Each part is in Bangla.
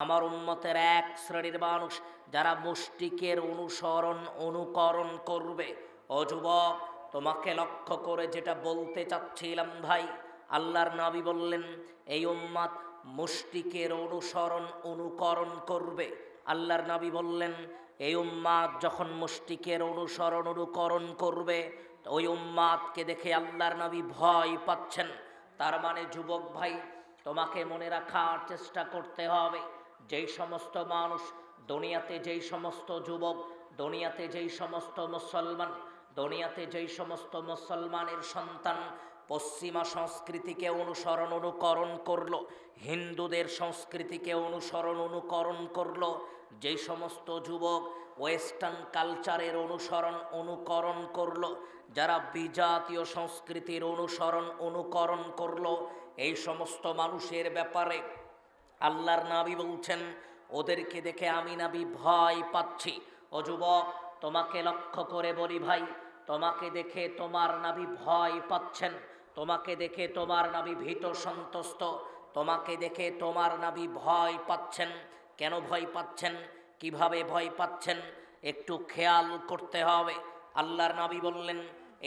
আমার উন্মতের এক শ্রেণির মানুষ যারা মুষ্টিকের অনুসরণ, অনুকরণ করবে। ও যুবক, তোমাকে লক্ষ্য করে যেটা বলতে চাচ্ছিলাম ভাই, আল্লাহর নাবি বললেন, এই উম্মাদ মুষ্টিকের অনুসরণ, অনুকরণ করবে। আল্লাহর নাবি বললেন, এই উম্মাদ যখন মুষ্টিকের অনুসরণ, অনুকরণ করবে ওই উম্মাদকে দেখে আল্লাহর নবী ভয় পাচ্ছেন। তার মানে যুবক ভাই, তোমাকে মনে রাখার চেষ্টা করতে হবে। যেই সমস্ত মানুষ, দুনিয়াতে যেই সমস্ত যুবক, দুনিয়াতে যেই সমস্ত মুসলমান, দুনিয়াতে যেই সমস্ত মুসলমানের সন্তান পশ্চিমা সংস্কৃতিকে অনুসরণ অনুকরণ করল, হিন্দুদের সংস্কৃতিকে অনুসরণ অনুকরণ করল, যেই সমস্ত যুবক ওয়েস্টার্ন কালচারের অনুসরণ অনুকরণ করল, যারা বিজাতীয় সংস্কৃতির অনুসরণ অনুকরণ করল, এই সমস্ত মানুষের ব্যাপারে আল্লাহর নাবি বলছেন, ওদেরকে দেখে আমি নাবি ভয় পাচ্ছি। ও যুবক, তোমাকে লক্ষ্য করে বলি ভাই, তোমাকে দেখে তোমার নাবি ভয় পাচ্ছেন। তোমাকে দেখে তোমার নাবি ভীত সন্তুষ্ট। তোমাকে দেখে তোমার নাবি ভয় পাচ্ছেন। কেন ভয় পাচ্ছেন? কীভাবে ভয় পাচ্ছেন? একটু খেয়াল করতে হবে। আল্লাহর নাবি বললেন,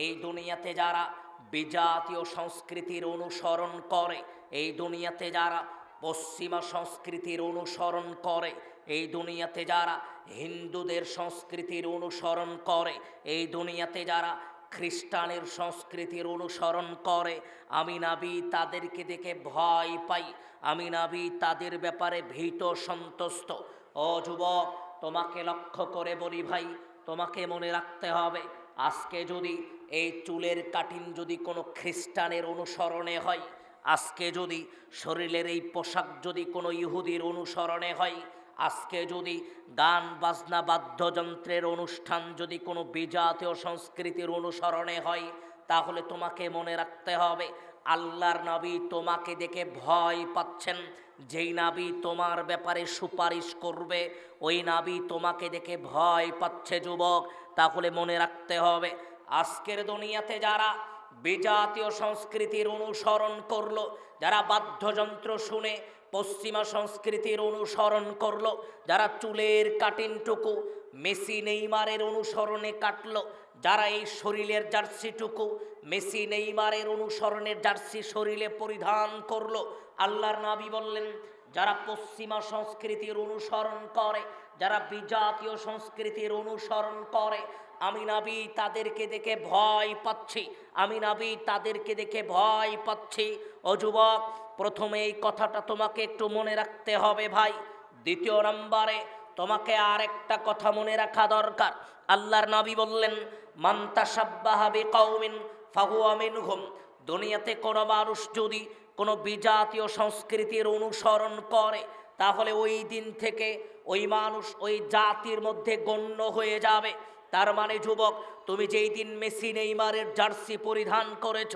এই দুনিয়াতে যারা বিজাতীয় সংস্কৃতির অনুসরণ করে, এই দুনিয়াতে যারা পশ্চিমা সংস্কৃতির অনুসরণ করে। এই দুনিয়াতে যারা হিন্দুদের সংস্কৃতির অনুসরণ করে, এই দুনিয়াতে যারা খ্রিস্টানের সংস্কৃতির অনুসরণ করে আমি নাবি তাদেরকে দেখে ভয় পাই। আমি নাবি তাদের ব্যাপারে ভীত সন্তুষ্ট। ও যুবক, তোমাকে লক্ষ্য করে বলি ভাই, তোমাকে মনে রাখতে হবে, আজকে যদি এই চুলের কাটিং যদি কোনো খ্রিস্টানের অনুসরণে হয় আজকে যদি শরীরের এই পোশাক যদি কোনো ইহুদির অনুসরণে হয়, আজকে যদি গান, বাজনা, বাদ্যযন্ত্রের অনুষ্ঠান যদি কোনো বিজাতীয় সংস্কৃতির অনুসরণে হয়, তাহলে তোমাকে মনে রাখতে হবে, আল্লাহর নবী তোমাকে দেখে ভয় পাচ্ছেন, যেই নাবি তোমার ব্যাপারে সুপারিশ করবে, ওই নাবি তোমাকে দেখে ভয় পাচ্ছে যুবক, তাহলে মনে রাখতে হবে, আজকের দুনিয়াতে যারা বিজাতীয় সংস্কৃতির অনুসরণ করল। যারা বাদ্যযন্ত্র শুনে পশ্চিমা সংস্কৃতির অনুসরণ করল, যারা চুলের কাটিনটুকু, মেসি নেইমারের অনুসরণে কাটলো, যারা এই শরীরের জার্সিটুকু, মেসি নেইমারের অনুসরণের জার্সি শরীরে পরিধান করল, আল্লাহর নাবি বললেন যারা পশ্চিমা সংস্কৃতির অনুসরণ করে, যারা বিজাতীয় সংস্কৃতির অনুসরণ করে, আমি নাবি তাদেরকে দেখে ভয় পাচ্ছি, আমি নাবি তাদেরকে দেখে ভয় পাচ্ছি। ও যুবক, প্রথমে এই কথাটা তোমাকে একটু মনে রাখতে হবে ভাই। দ্বিতীয় নম্বরে, তোমাকে আর একটা কথা মনে রাখা দরকার। আল্লাহর নবী বললেন মান্তা সাব্বাহাবি কৌমিন ফাহু আমিন হুম দুনিয়াতে কোনো মানুষ যদি কোনো বিজাতীয় সংস্কৃতির অনুসরণ করে, তাহলে ওই দিন থেকে ওই মানুষ ওই জাতির মধ্যে গণ্য হয়ে যাবে। তার মানে যুবক, তুমি যেই দিন মেসি নেইমারের জার্সি পরিধান করেছ,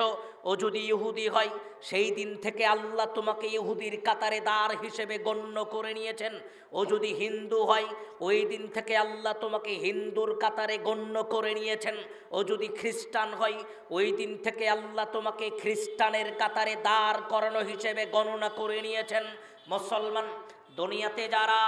ও যদি ইহুদি হয়, সেই দিন থেকে আল্লাহ তোমাকে ইহুদির কাতারে দাঁড় হিসেবে গণ্য করে নিয়েছেন। ও যদি হিন্দু হয়, ওই দিন থেকে আল্লাহ তোমাকে হিন্দুর কাতারে গণ্য করে নিয়েছেন। ও যদি খ্রিস্টান হয়, ওই দিন থেকে আল্লাহ তোমাকে খ্রিস্টানের কাতারে দাঁড় করানো হিসেবে গণনা করে নিয়েছেন। মুসলমান, দুনিয়াতে যারা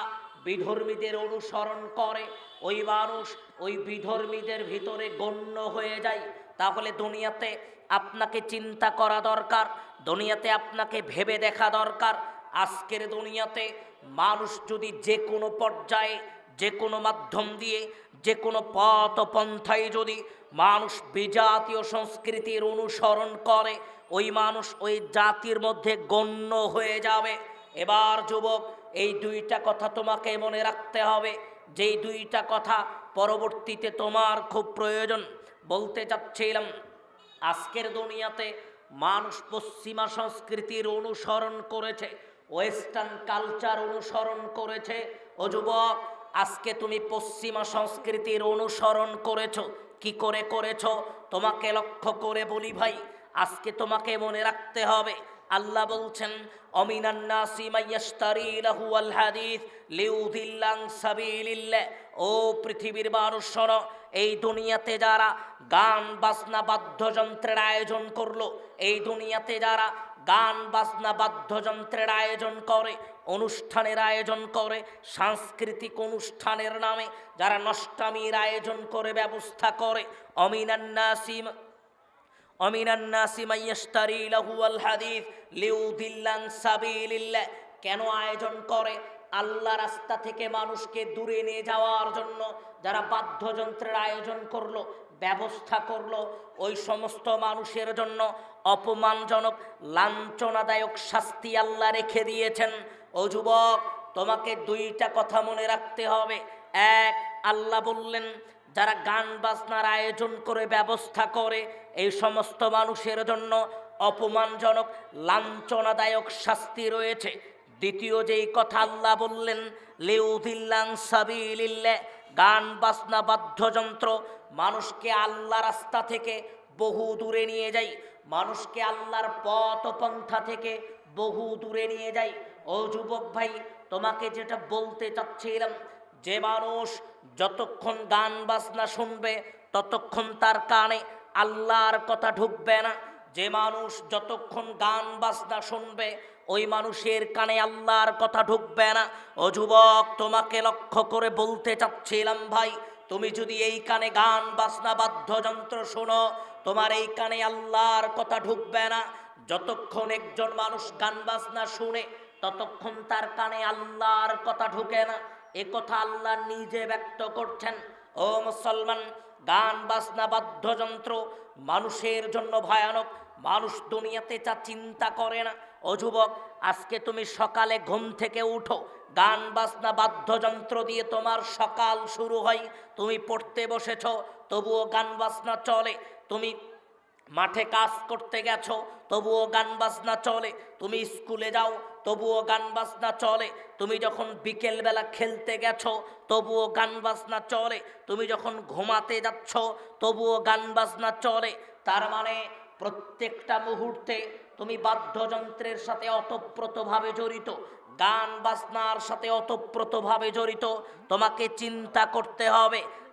বিধর্মীদের অনুসরণ করে ওই মানুষ ওই বিধর্মীদের ভিতরে গণ্য হয়ে যায়। তাহলে দুনিয়াতে আপনাকে চিন্তা করা দরকার, দুনিয়াতে আপনাকে ভেবে দেখা দরকার। আজকের দুনিয়াতে মানুষ যদি যে কোনো পর্যায়ে, যে কোনো মাধ্যম দিয়ে, যে কোনো পথ পন্থায় যদি মানুষ বিজাতীয় সংস্কৃতির অনুসরণ করে, ওই মানুষ ওই জাতির মধ্যে গণ্য হয়ে যাবে। এবার যুবক, এই দুইটা কথা তোমাকে মনে রাখতে হবে। যেই দুইটা কথা পরবর্তীতে তোমার খুব প্রয়োজন বলতে চাচ্ছিলাম, আজকের দুনিয়াতে মানুষ পশ্চিমা সংস্কৃতির অনুসরণ করেছে, ওয়েস্টার্ন কালচার অনুসরণ করেছে। ও যুবক, আজকে তুমি পশ্চিমা সংস্কৃতির অনুসরণ করেছ, কি করে করেছ? তোমাকে লক্ষ্য করে বলি ভাই, আজকে তোমাকে মনে রাখতে হবে আল্লাহ বলছেন অমিনান্নাসি মাইয়াশতারি লাহু আল হাদিস লিউদিল্লাং সাবিলিল্লাহ। ও পৃথিবীর মানুষ শোনো এই দুনিয়াতে যারা গান বাজনা বাদ্যযন্ত্রের আয়োজন করল, এই দুনিয়াতে যারা গান বাজনা বাদ্যযন্ত্রের আয়োজন করে, অনুষ্ঠানের আয়োজন করে, সাংস্কৃতিক অনুষ্ঠানের নামে যারা নষ্টামির আয়োজন করে, ব্যবস্থা করে অমিনান্নাসিম সাবিলিল্লাহ। কেন আয়োজন করে? আল্লাহ রাস্তা থেকে মানুষকে দূরে নিয়ে যাওয়ার জন্য যারা বাদ্যযন্ত্রের আয়োজন করল, ব্যবস্থা করল, ওই সমস্ত মানুষের জন্য অপমানজনক, লাঞ্ছনাদায়ক শাস্তি আল্লাহ রেখে দিয়েছেন। ও যুবক, তোমাকে দুইটা কথা মনে রাখতে হবে। এক, আল্লাহ বললেন যারা গান বাজনার আয়োজন করে, ব্যবস্থা করে, এই সমস্ত মানুষের জন্য অপমানজনক, লাঞ্ছনাদায়ক শাস্তি রয়েছে। দ্বিতীয় যেই কথা আল্লাহ বললেন লেউদিল্লাং সাবিলিল্লে গান বাজনা বাদ্যযন্ত্র, মানুষকে আল্লাহ রাস্তা থেকে বহু দূরে নিয়ে যায় মানুষকে আল্লাহর পথ পন্থা থেকে বহু দূরে নিয়ে যায় ও যুবক ভাই, তোমাকে যেটা বলতে চাচ্ছিলাম যে মানুষ যতক্ষণ গান বাজনা শুনবে, ততক্ষণ তার কানে আল্লাহর কথা ঢুকবে না। যে মানুষ যতক্ষণ গান বাজনা শুনবে, ওই মানুষের কানে আল্লাহর কথা ঢুকবে না। ও যুবক, তোমাকে লক্ষ্য করে বলতে চাচ্ছিলাম ভাই, তুমি যদি এই কানে গান বাজনা বাদ্যযন্ত্র শোনো, তোমার এই কানে আল্লাহর কথা ঢুকবে না। যতক্ষণ একজন মানুষ গান বাজনা শুনে, ততক্ষণ তার কানে আল্লাহর কথা ঢুকে না। এ কথা আল্লাহ নিজে ব্যক্ত করছেন। ও মুসলমান, গান, বাজনা, বাদ্যযন্ত্র মানুষের জন্য ভয়ানক। মানুষ দুনিয়াতে যা চিন্তা করে না। ও যুবক, আজকে তুমি সকালে ঘুম থেকে উঠো। গান, বাজনা, বাদ্যযন্ত্র দিয়ে তোমার সকাল শুরু হয়। তুমি পড়তে বসেছ, তবুও গান, বাজনা চলে। তুমি মাঠে কাজ করতে গেছো, তবুও গান বাজনা চলে। তুমি স্কুলে যাও, তবুও গান বাজনা চলে। তুমি যখন বিকেলবেলা খেলতে গেছো, তবুও গান বাজনা চলে। তুমি যখন ঘুমাতে যাচ্ছ, তবুও গান বাজনা চলে। তার মানে প্রত্যেকটা মুহূর্তে তুমি বাদ্যযন্ত্রের সাথে অতপ্রতভাবে জড়িত, গান বাজনার সাথে অতপ্রতভাবে জড়িত। তোমাকে চিন্তা করতে হবে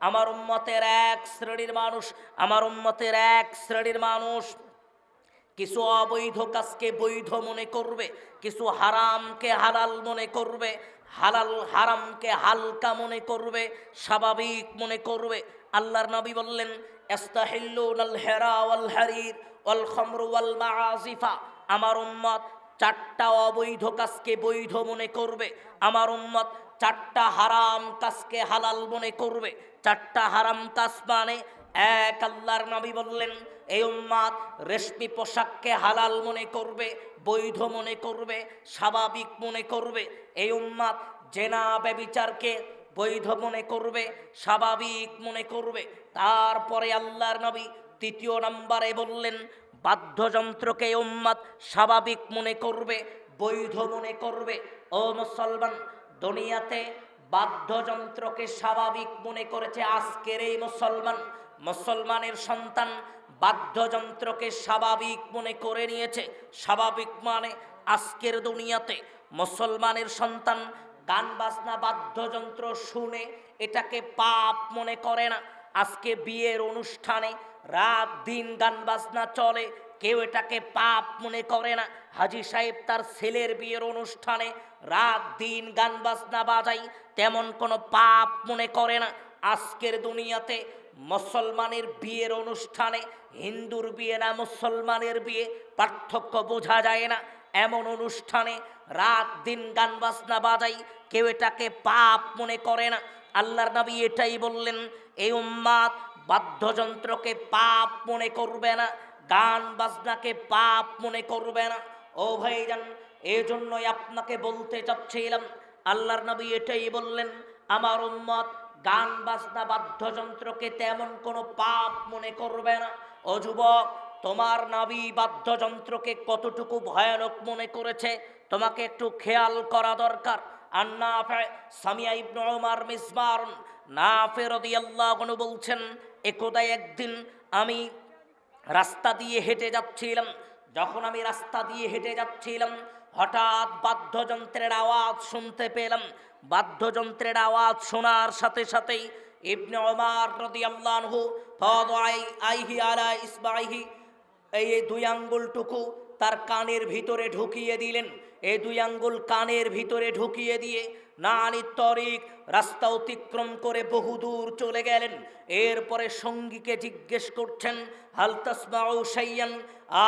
আমার উম্মতের এক শ্রেণির মানুষ, আমার উম্মতের এক শ্রেণির মানুষ কিছু অবৈধ কাজকে বৈধ মনে করবে, কিছু হারামকে হালাল মনে করবে, হালাল হারামকে হালকা মনে করবে, স্বাভাবিক মনে করবে। আল্লাহর নবী বললেন আমার উম্মত চারটা অবৈধ কাজকে বৈধ মনে করবে, আমার উম্মত চারটা হারাম কাজকে হালাল মনে করবে। চারটা হারাম কাজ মানে এক আল্লাহর নবী বললেন, এই উম্মাদ রেশমি পোশাককে হালাল মনে করবে, বৈধ মনে করবে, স্বাভাবিক মনে করবে। এই উম্মাদ জেনা ব্যবিচারকে বৈধ মনে করবে, স্বাভাবিক মনে করবে। তারপরে আল্লাহর নবী তৃতীয় নম্বরে বললেন, বাদ্যযন্ত্রকে উম্মাদ স্বাভাবিক মনে করবে, বৈধ মনে করবে। ও মুসলমান, দুনিয়াতে বাদ্যযন্ত্রকে স্বাভাবিক মনে করেছে আজকের এই মুসলমান। মুসলমানের সন্তান বাদ্যযন্ত্রকে স্বাভাবিক মনে করে নিয়েছে। স্বাভাবিক মানে আজকের দুনিয়াতে মুসলমানের সন্তান গান বাজনা বাদ্যযন্ত্র শুনে এটাকে পাপ মনে করে না। আজকে বিয়ের অনুষ্ঠানে রাত দিন গান বাজনা চলে কেউ এটাকে পাপ মনে করে না। হাজি সাহেব তার ছেলের বিয়ের অনুষ্ঠানে রাত দিন গান বাজনা বাজাই তেমন কোনো পাপ মনে করে না। আজকের দুনিয়াতে মুসলমানের বিয়ের অনুষ্ঠানে হিন্দুর বিয়ে না, মুসলমানের বিয়ে পার্থক্য বোঝা যায় না। এমন অনুষ্ঠানে রাত দিন গান বাজনা বাজাই কেউ এটাকে পাপ মনে করে না। আল্লাহর নবী এটাই বললেন এই উম্মাদ, বাদ্যযন্ত্রকে পাপ মনে করবে না। গান বাজনাকে পাপ মনে করবে না। ও ভাইজান এই জন্যই আপনাকে বলতে চাচ্ছিলাম, আল্লাহর নবী এটাই বললেন, আমার উম্মত গান বাজনা বাদ্যযন্ত্রকে তেমন কোনো পাপ মনে করবে না। ও যুবক, তোমার নাবি বাদ্যযন্ত্রকে কতটুকু ভয়ানক মনে করেছে, তোমাকে একটু খেয়াল করা দরকার। আর নাফে, সামিয়া আনহু বলছেন, একদাই একদিন আমি রাস্তা দিয়ে হেঁটে যাচ্ছিলাম। যখন আমি রাস্তা দিয়ে হেঁটে যাচ্ছিলাম, হঠাৎ বাদ্যযন্ত্রের আওয়াজ শুনতে পেলাম। বাদ্যযন্ত্রের আওয়াজ শোনার সাথে সাথেই ইবনে ওমার রদি ফাদ আইহি আলা ইসবাইহি এই দুই আঙ্গুলটুকু তার কানের ভিতরে ঢুকিয়ে দিলেন। এ দুই আঙ্গুল কানের ভিতরে ঢুকিয়ে দিয়ে নানি তরিক রাস্তা অতিক্রম করে বহুদূর চলে গেলেন। এরপরে সঙ্গীকে জিজ্ঞেস করছেন হালতাসমাউ সাইয়ান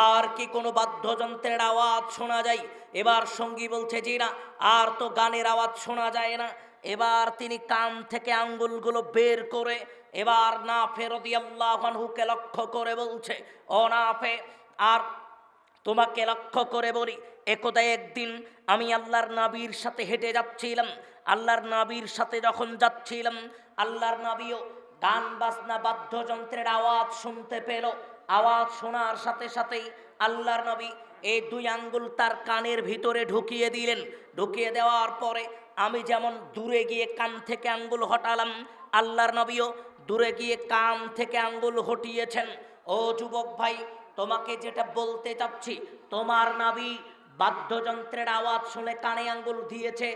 আর কি কোনো বাদ্যযন্ত্রের আওয়াজ শোনা যায়? এবার সঙ্গী বলছে, জি না, আর তো গানের আওয়াজ শোনা যায় না। এবার তিনি কান থেকে আঙ্গুলগুলো বের করে এবার না ফেরদি আল্লাহকে লক্ষ্য করে বলছে, ও না ফে আর তোমাকে লক্ষ্য করে বলি, একদা একদিন আমি আল্লাহর নাবির সাথে হেঁটে যাচ্ছিলাম। আল্লাহর নাবির সাথে যখন যাচ্ছিলাম, আল্লাহর নাবিও গান বাজনা বাদ্যযন্ত্রের আওয়াজ শুনতে পেল। আওয়াজ শোনার সাথে সাথেই আল্লাহর নবী এই দুই আঙ্গুল তার কানের ভিতরে ঢুকিয়ে দিলেন। ঢুকিয়ে দেওয়ার পরে আমি যেমন দূরে গিয়ে কান থেকে আঙ্গুল হটালাম, আল্লাহর নবীও দূরে গিয়ে কান থেকে আঙ্গুল হটিয়েছেন। ও যুবক ভাই তোমাকে যেটা বলতে চাচ্ছি, তোমার নাবি বাদ্যযন্ত্রের আওয়াজ শুনে কানে আঙ্গুল দিয়েছে,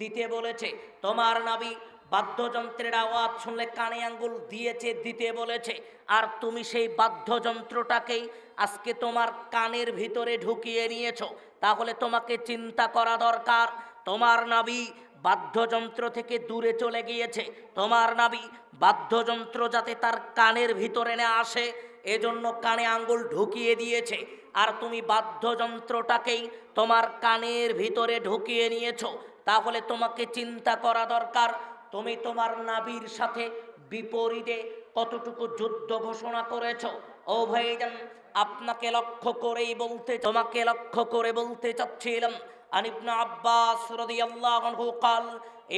দিতে বলেছে। তোমার নাবি বাদ্যযন্ত্রের আওয়াজ শুনলে কানে আঙ্গুল দিয়েছে, দিতে বলেছে। আর তুমি সেই বাদ্যযন্ত্রটাকেই আজকে তোমার কানের ভিতরে ঢুকিয়ে নিয়েছো। তাহলে তোমাকে চিন্তা করা দরকার, তোমার নাবি বাদ্যযন্ত্র থেকে দূরে চলে গিয়েছে। তোমার নাবি বাদ্যযন্ত্র যাতে তার কানের ভিতরে না আসে এজন্য কানে আঙ্গুল ঢুকিয়ে দিয়েছে। আর তুমি বাদ্যযন্ত্রটাকেই তোমার কানের ভিতরে ঢুকিয়ে নিয়েছ। তাহলে তোমাকে চিন্তা করা দরকার। তুমি তোমার নাবির সাথে বিপরীতে কতটুকু যুদ্ধ ঘোষণা করেছ? ও ভাইজান, আপনাকে লক্ষ্য করেই বলতে তোমাকে লক্ষ্য করে বলতে চাচ্ছিলাম, আন আব্বাস রদি আল্লাহ কাল,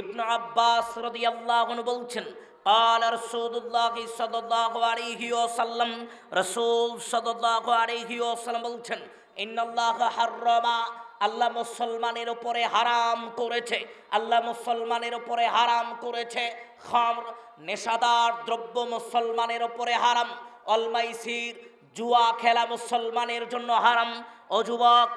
ইবনু আব্বাস রদি আল্লাহ বলছেন قال رسول الله صلى الله عليه وسلم রাসূল সাল্লাল্লাহু আলাইহি ওয়াসাল্লাম বলছেন ইন্নাল্লাহ হাররামা আল্লাহ মুসলমানের উপরে হারাম করেছে আল্লাহ মুসলমানের উপরে হারাম করেছে খামর নেশাদার দ্রব্য মুসলমানের উপরে হারাম অলমাইসির জুয়া খেলা মুসলমানের জন্য হারাম ও যুবক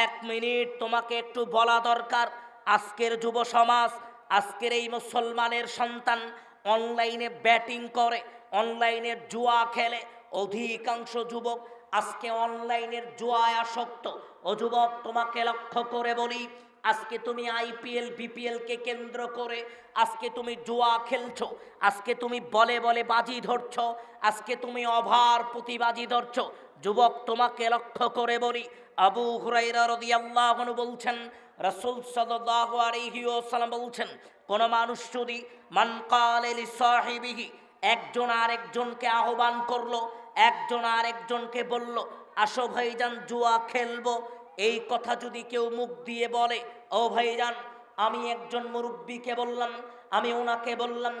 এক মিনিট তোমাকে একটু বলা দরকার আজকের যুব সমাজ আজকের এই মুসলমানের সন্তান অনলাইনে ব্যাটিং করে, অনলাইনে জুয়া খেলে। অধিকাংশ যুবক আজকে অনলাইনের জুয়ায় আসক্ত। ও যুবক, তোমাকে লক্ষ্য করে বলি, আজকে তুমি আইপিএল, বিপিএল কে কেন্দ্র করে আজকে তুমি জুয়া খেলছো। আজকে তুমি বলে বলে বাজি ধরছো। আজকে তুমি অভার প্রতি বাজি ধরছো। যুবক, তোমাকে লক্ষ্য করে বলি, আবু হুরাইরা রাদিয়াল্লাহু আনহু বলছেন, রাসূল সাল্লাল্লাহু আলাইহি ওয়াসাল্লাম বলছেন কোন মানুষ যদি মান কালে লিসাহিবিহি একজন আরেকজনকে আহ্বান করল, একজন আরেকজনকে বলল, আসো ভাইজান, জুয়া খেলব। এই কথা যদি কেউ মুখ দিয়ে বলে, ও ভাইজান, আমি একজন মুরব্বীকে বললাম, আমি ওনাকে বললাম,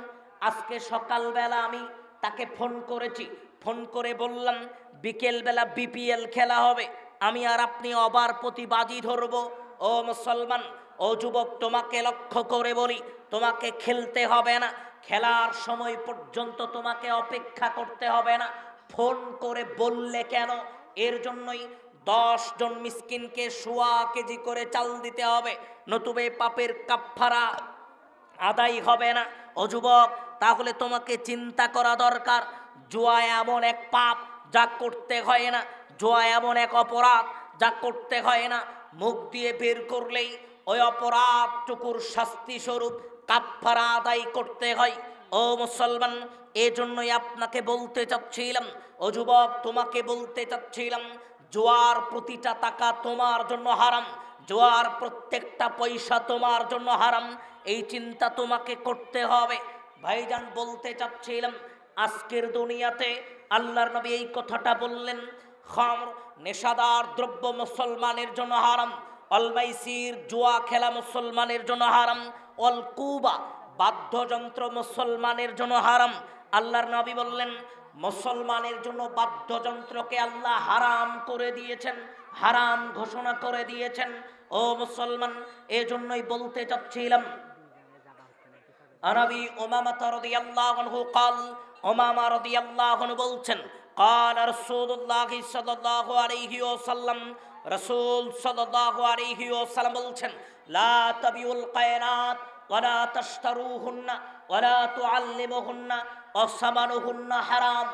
আজকে সকালবেলা আমি তাকে ফোন করেছি, ফোন করে বললাম, বিকেলবেলা বিপিএল খেলা হবে, আমি আর আপনি অবার প্রতি বাজি ধরবো। ও মুসলমান, ও যুবক, তোমাকে লক্ষ্য করে বলি তোমাকে খেলতে হবে না। খেলার সময় পর্যন্ত তোমাকে অপেক্ষা করতে হবে না। ফোন করে বললে কেন? এর জন্যই দশ জন মিসকিনকে সোয়া কেজি করে চাল দিতে হবে। নতুবে পাপের কাফারা আদায় হবে না। ও যুবক, তাহলে তোমাকে চিন্তা করা দরকার। জোয়া এমন এক পাপ যা করতে হয় না। জোয়া এমন এক অপরাধ যা করতে হয় না। মুখ দিয়ে বের করলেই ওই অপরাধটুকুর শাস্তি স্বরূপ কাফারা আদায় করতে হয়। ও মুসলমান, এজন্যই আপনাকে বলতে চাচ্ছিলাম, ও যুবক, তোমাকে বলতে চাচ্ছিলাম, জোয়ার প্রতিটা টাকা তোমার জন্য হারাম, জোয়ার প্রত্যেকটা পয়সা তোমার জন্য হারাম, এই চিন্তা তোমাকে করতে হবে। ভাইজান, বলতে চাচ্ছিলাম, আজকের দুনিয়াতে আল্লাহর নবী এই কথাটা বললেন, খামর, নেশাদার দ্রব্য মুসলমানের জন্য হারাম, অলমাইসির জুয়া খেলা মুসলমানের জন্য হারাম অলকুবা, বাদ্যযন্ত্র মুসলমানের জন্য হারাম। আল্লাহর নবী বললেন, মুসলমানের জন্য বাদ্যযন্ত্রকে আল্লাহ হারাম করে দিয়েছেন, হারাম ঘোষণা করে দিয়েছেন। ও মুসলমান, এজন্যই বলতে চাচ্ছিলাম, আরবি ওমামাতা আল্লাহন আল্লাহ কাল ওমামা রদি আল্লাহ বলছেন قال رسول الله صلى الله عليه وسلم রাসূল সাল্লাল্লাহু আলাইহি ওয়াসাল্লাম বলছেন লা তাবিউল কায়নাত ওয়ালা তাশতারুহুন্না ওয়ালা তুআল্লিমুহুন্না ওয়াসামানুহুন্না হারাম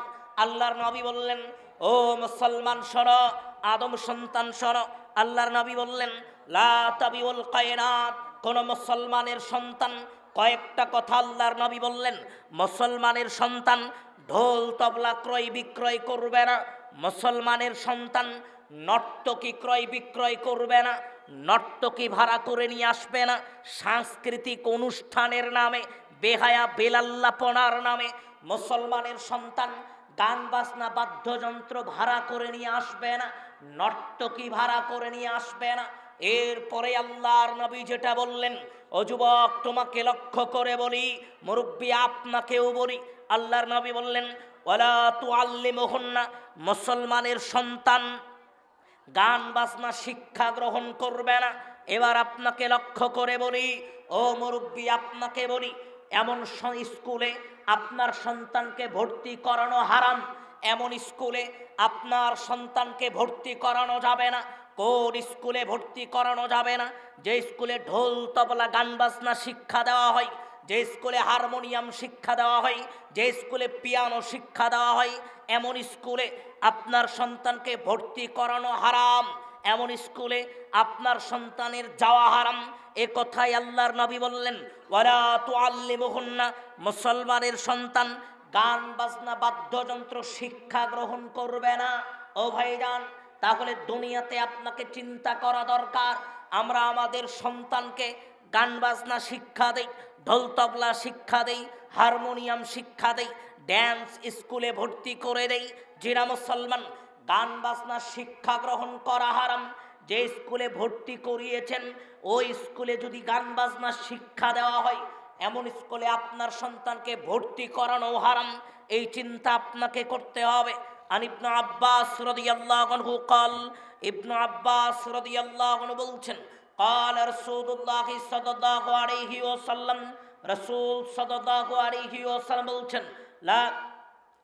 আল্লাহর নবী বললেন ও মুসলমান শোনো আদম সন্তান শোনো আল্লাহর নবী বললেন লা তাবিউল কায়নাত কোন মুসলমানের সন্তান কয়েকটা কথা আল্লাহর নবী বললেন মুসলমানের সন্তান ঢোল তবলা ক্রয় বিক্রয় করবে না। মুসলমানের সন্তান নর্তকী ক্রয় বিক্রয় করবে না। নর্তকী ভাড়া করে নিয়ে আসবে না। সাংস্কৃতিক অনুষ্ঠানের নামে, বেহায়া বেলাল্লাপনার নামে মুসলমানের সন্তান গান বাজনা, বাদ্যযন্ত্র ভাড়া করে নিয়ে আসবে না। নর্তকী ভাড়া করে নিয়ে আসবে না। এরপরে আল্লাহর নবী যেটা বললেন, ও যুবক, তোমাকে লক্ষ্য করে বলি, মুরব্বী, আপনাকেও বলি আল্লাহর নবী বললেন ওলা তু আল্লিমোহন্না মুসলমানের সন্তান গান, বাজনা, শিক্ষা গ্রহণ করবে না। এবার আপনাকে লক্ষ্য করে বলি, ও মুরব্বী, আপনাকে বলি, এমন স্কুলে আপনার সন্তানকে ভর্তি করানো হারাম। এমন স্কুলে আপনার সন্তানকে ভর্তি করানো যাবে না। কোন স্কুলে ভর্তি করানো যাবে না? যে স্কুলে ঢোল, তবলা, গান, বাজনা, শিক্ষা দেওয়া হয় যে স্কুলে হারমোনিয়াম শিক্ষা দেওয়া হয়, যে স্কুলে পিয়ানো শিক্ষা দেওয়া হয়, এমন স্কুলে আপনার সন্তানকে ভর্তি করানো হারাম। এমন স্কুলে আপনার সন্তানের যাওয়া হারাম। এ কথাই আল্লাহর নবী বললেন, ওয়ালা তুআল্লিমুহুন্না মুসলমানের সন্তান গান, বাজনা, বাদ্যযন্ত্র শিক্ষা গ্রহণ করবে না। ও ভাইজান, তাহলে দুনিয়াতে আপনাকে চিন্তা করা দরকার। আমরা আমাদের সন্তানকে গান বাজনা শিক্ষা দেই, ঢোল তবলা শিক্ষা দেই, হারমোনিয়াম শিক্ষা দেই ড্যান্স স্কুলে ভর্তি করে দেই। জিরা মুসলমান, গান বাজনা শিক্ষা গ্রহণ করা হারাম। যে স্কুলে ভর্তি করিয়েছেন, ওই স্কুলে যদি গান বাজনা শিক্ষা দেওয়া হয়, এমন স্কুলে আপনার সন্তানকে ভর্তি করানো হারাম। এই চিন্তা আপনাকে করতে হবে। আন ইবনু আব্বাস রদিয়াল্লাহ কল, ইবনু আব্বাস রদিয়াল্লাহ বলছেন قال رسول الله صلى الله عليه وسلم রাসূল সাল্লাল্লাহু আলাইহি ওয়াসাল্লাম বলছেন লা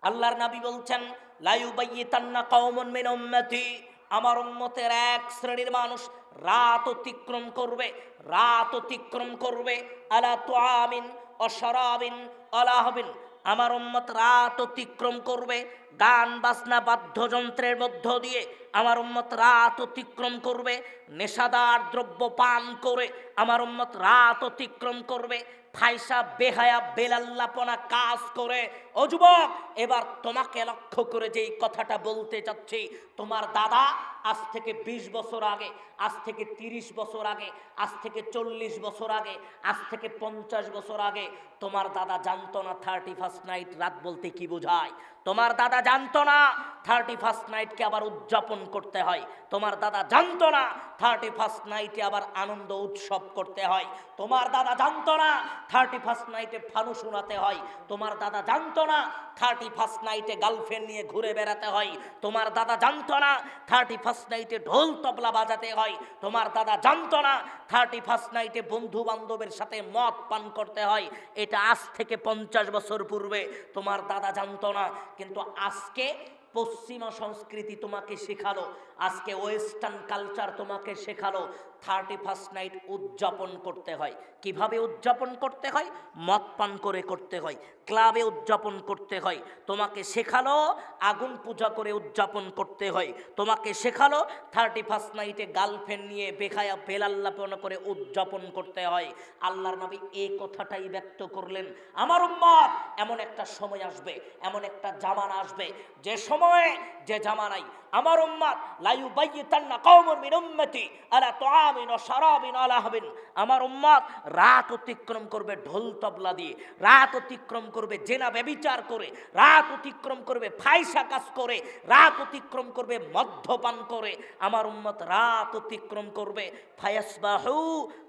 আল্লাহর নবী বলছেন লা ইউবাইয়িতান্না কওমুন মিন উম্মতি আমার উম্মতের এক শ্রেণীর মানুষ রাত অতিক্রম করবে রাত অতিক্রম করবে আলা তুআমিন ও শরাবিন আলাহবিন আমার উম্মত রাত অতিক্রম করবে গান বাজনা বাদ্যযন্ত্রের মধ্য দিয়ে আমার উম্মত রাত অতিক্রম করবে, নেশাদার দ্রব্য পান করে আমার উম্মত রাত অতিক্রম করবে, ফাইসা, বেহায়া, বেলাল্লাপনা কাজ করে। ও যুবক, এবার তোমাকে লক্ষ্য করে যেই কথাটা বলতে চাচ্ছি, তোমার দাদা আজ থেকে ২০ বছর আগে, আজ থেকে ৩০ বছর আগে, আজ থেকে চল্লিশ বছর আগে, আজ থেকে পঞ্চাশ বছর আগে, তোমার দাদা জানতো না থার্টি ফার্স্ট নাইট রাত বলতে কি বোঝায়? তোমার দাদা জানতো না থার্টি ফার্স্ট নাইটকে আবার উদযাপন করতে হয়। তোমার দাদা জানতো না থার্টি ফার্স্ট নাইটে আবার আনন্দ উৎসব করতে হয়। তোমার দাদা জানতো না থার্টি ফার্স্ট নাইটে ফানু শোনাতে হয়। তোমার দাদা জানতো না থার্টি ফার্স্ট নাইটে গার্লফ্রেন্ড নিয়ে ঘুরে বেড়াতে হয়। তোমার দাদা জানতো না থার্টি ফার্স্ট নাইটে ঢোল তবলা বাজাতে হয়। তোমার দাদা জানতো না থার্টি ফার্স্ট নাইটে বন্ধু বান্ধবের সাথে মদ পান করতে হয়। এটা আজ থেকে পঞ্চাশ বছর পূর্বে। তোমার দাদা জানতো না কিন্তু আজকে পশ্চিমা সংস্কৃতি তোমাকে শেখালো আজকে ওয়েস্টার্ন কালচার তোমাকে শেখালো থার্টি ফার্স্ট নাইট উদযাপন করতে হয়। কীভাবে উদযাপন করতে হয়? মদ পান করে করতে হয়। ক্লাবে উদযাপন করতে হয়। তোমাকে শেখালো আগুন পূজা করে উদযাপন করতে হয়। তোমাকে শেখালো থার্টি ফার্স্ট নাইটে গার্লফ্রেন্ড নিয়ে বেখায়া বেলাল্লাপনা করে উদযাপন করতে হয়। আল্লাহর নবী এই কথাটাই ব্যক্ত করলেন। আমার উম্মত, এমন একটা সময় আসবে, এমন একটা জামানা আসবে। যে সময়ে, যে জামানাই আমার উম্মাদ লাইউ বাইয়িতান্না কওমুন মিন উম্মতি, আলা তুআমিন ওয়া শারাবিন আলা হাবিন আমার উম্মাদ রাত অতিক্রম করবে ঢোল তবলা দিয়ে, রাত অতিক্রম করবে জেনা ব্যভিচার করে, রাত অতিক্রম করবে ফাইসা কাজ করে, রাত অতিক্রম করবে মদ্যপান করে। আমার উম্মত রাত অতিক্রম করবে, ফায়াসবাহু,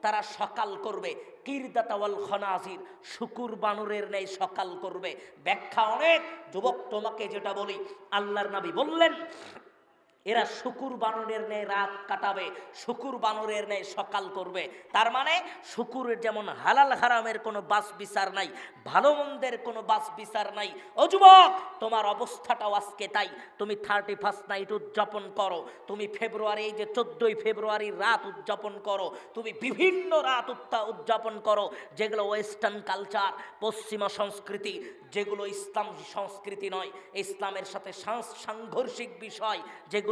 তারা সকাল করবে। কিরদাতা ওয়াল খনাজির, শুকুর বানরের ন্যায় সকাল করবে। ব্যাখ্যা অনেক, যুবক তোমাকে যেটা বলি, আল্লাহর নবী বললেন এরা শুকুর বানরের ন্যায় রাত কাটাবে, শুকুর বানরের ন্যায় সকাল করবে। তার মানে শুকুরের যেমন হালাল হারামের কোনো বাস বিচার নাই, ভালো মন্দের কোনো বাস বিচার নাই। ও যুবক, তোমার অবস্থাটাও আজকে তাই। তুমি থার্টি ফার্স্ট নাইট উদযাপন করো, তুমি ফেব্রুয়ারি যে চোদ্দোই ফেব্রুয়ারির রাত উদযাপন করো, তুমি বিভিন্ন রাত উত্তা- উদযাপন করো, যেগুলো ওয়েস্টার্ন কালচার পশ্চিমা সংস্কৃতি, যেগুলো ইসলাম সংস্কৃতি নয়, ইসলামের সাথে সাংঘর্ষিক বিষয়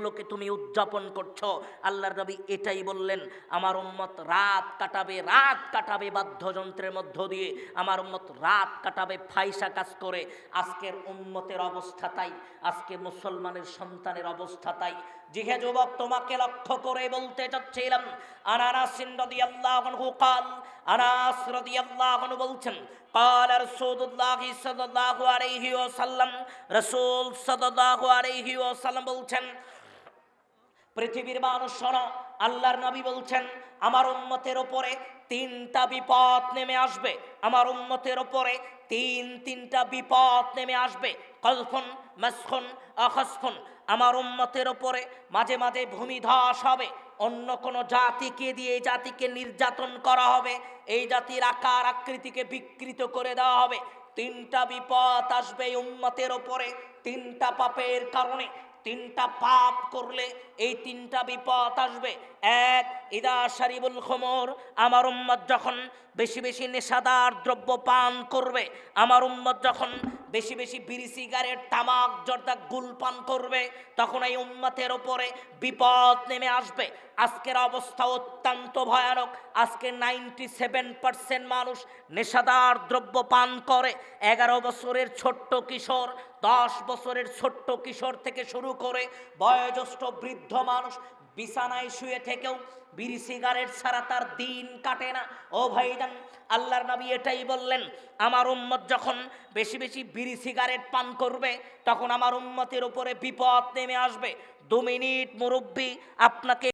যেগুলোকে তুমি উদযাপন করছো আল্লাহর নবী এটাই বললেন আমার উম্মত রাত কাটাবে রাত কাটাবে বাদ্যযন্ত্রের মধ্য দিয়ে আমার উম্মত রাত কাটাবে ফাইসা কাজ করে আজকের উম্মতের অবস্থা তাই আজকে মুসলমানের সন্তানের অবস্থা তাই জিহে যুবক তোমাকে লক্ষ্য করে বলতে চাচ্ছিলাম আনানাস রাদিয়াল্লাহু আনহু قال আনাস রাদিয়াল্লাহু আনহু বলছেন قال رسول الله صلى الله عليه وسلم রাসূল সাল্লাল্লাহু আলাইহি ওয়াসাল্লাম বলছেন পৃথিবীর মানুষ শোনো, আল্লাহর নবী বলছেন, আমার উম্মতের ওপরে তিনটা বিপদ নেমে আসবে। আমার উম্মতের ওপরে তিন, তিনটা বিপদ নেমে আসবে। কলফন, মাসখন অখসখন আমার উম্মতের ওপরে মাঝে মাঝে ভূমিধস হবে। অন্য কোনো জাতিকে দিয়ে এই জাতিকে নির্যাতন করা হবে। এই জাতির আকার আকৃতিকে বিকৃত করে দেওয়া হবে। তিনটা বিপদ আসবে এই উম্মতের ওপরে, তিনটা পাপের কারণে। তিনটা পাপ করলে এই তিনটা বিপদ আসবে। এক ইদা শারিবুল খমর, আমার উম্মত যখন বেশি বেশি নেশাদার দ্রব্য পান করবে, আমার উম্মত যখন বেশি বেশি বিড়ি, সিগারেট, তামাক, জর্দা, গুল পান করবে, তখন এই উম্মতের ওপরে বিপদ নেমে আসবে। আজকের অবস্থা অত্যন্ত ভয়ানক। আজকে নাইনটি সেভেন পার্সেন্ট মানুষ নেশাদার দ্রব্য পান করে। এগারো বছরের ছোট্ট কিশোর, দশ বছরের ছোট্ট কিশোর থেকে শুরু করে বয়োজ্যেষ্ঠ বৃদ্ধ মানুষ বিছানায় শুয়ে থেকেও বিড়ি সিগারেট ছাড়া তার দিন কাটে না। ও ভাই ভাইজান, আল্লাহর নবী এটাই বললেন, আমার উম্মত যখন বেশি বেশি বিড়ি সিগারেট পান করবে, তখন আমার উম্মতের উপরে বিপদ নেমে আসবে। দু মিনিট মুরব্বী, আপনাকে